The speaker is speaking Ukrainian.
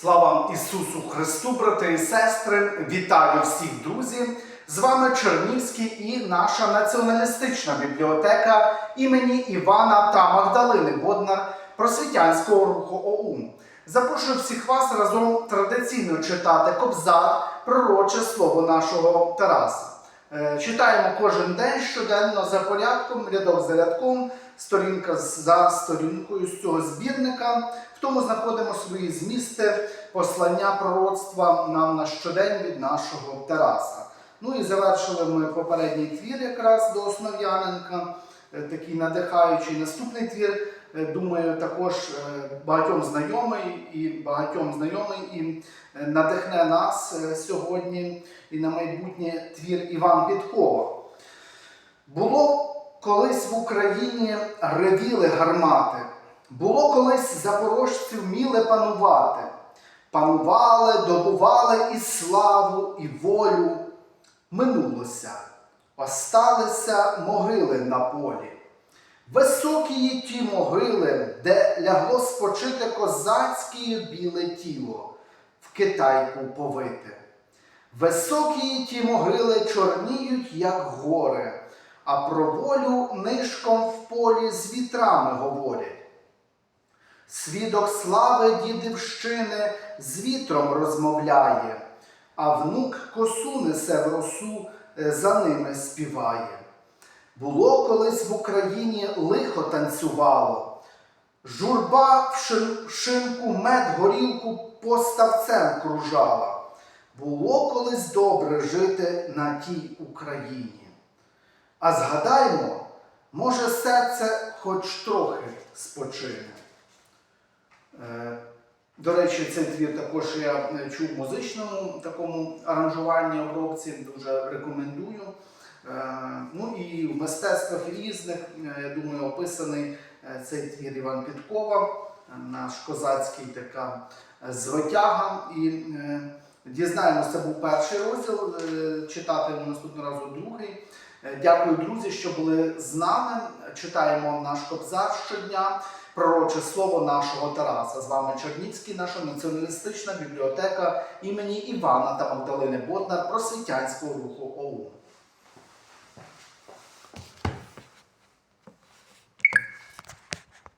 Слава Ісусу Христу, брати і сестри! Вітаю всіх друзів! З вами Чернівський і наша націоналістична бібліотека імені Івана та Магдалини Боднар просвітянського руху ОУН. Запрошую всіх вас разом традиційно читати Кобзар, пророче слово нашого Тараса. Е, Читаємо кожен день щоденно за порядком, рядок за рядком, сторінка за сторінкою з цього збірника. В тому знаходимо свої змісти, послання пророцтва нам на щодень від нашого Тараса. Ну і завершили ми попередній твір якраз до Основ'яненка, е, такий надихаючий. Наступний твір, е, думаю, також е, багатьом знайомий і багатьом знайомий і надихне нас сьогодні і на майбутнє твір Іван Підкова. Було колись в Україні ревіли гармати, було колись запорожці вміли панувати. Панували, добували і славу, і волю. Минулося, осталися могили на полі. Високі є ті могили, де лягло спочити козацьке біле тіло, в китайку повите. Високі є ті могили чорніють, як гори, а про волю нишком в полі з вітрами говорять. Свідок слави дідівщини з вітром розмовляє, а внук косу несе в росу, е, за ними співає. Було колись в Україні лихо танцювало, журба в шинку мед горілку поставцем кружала. Було колись добре жити на тій Україні. А згадаймо, може серце хоч трохи спочине. Е, До речі, цей твір також я е, чув в музичному такому аранжуванні обробці, дуже рекомендую. Е, Ну і в мистецтвах різних, я думаю, описаний цей твір Іван Підкова, наш козацький така звитяга. І дізнаємося, це був перший розділ, е, читатимемо наступного разу другий. Е, Дякую, друзі, що були з нами. Читаємо наш кобзар щодня, пророче слово нашого Тараса. З вами Черніцький, наша націоналістична бібліотека імені Івана та Магдалини Боднар просвітянського руху ОУН.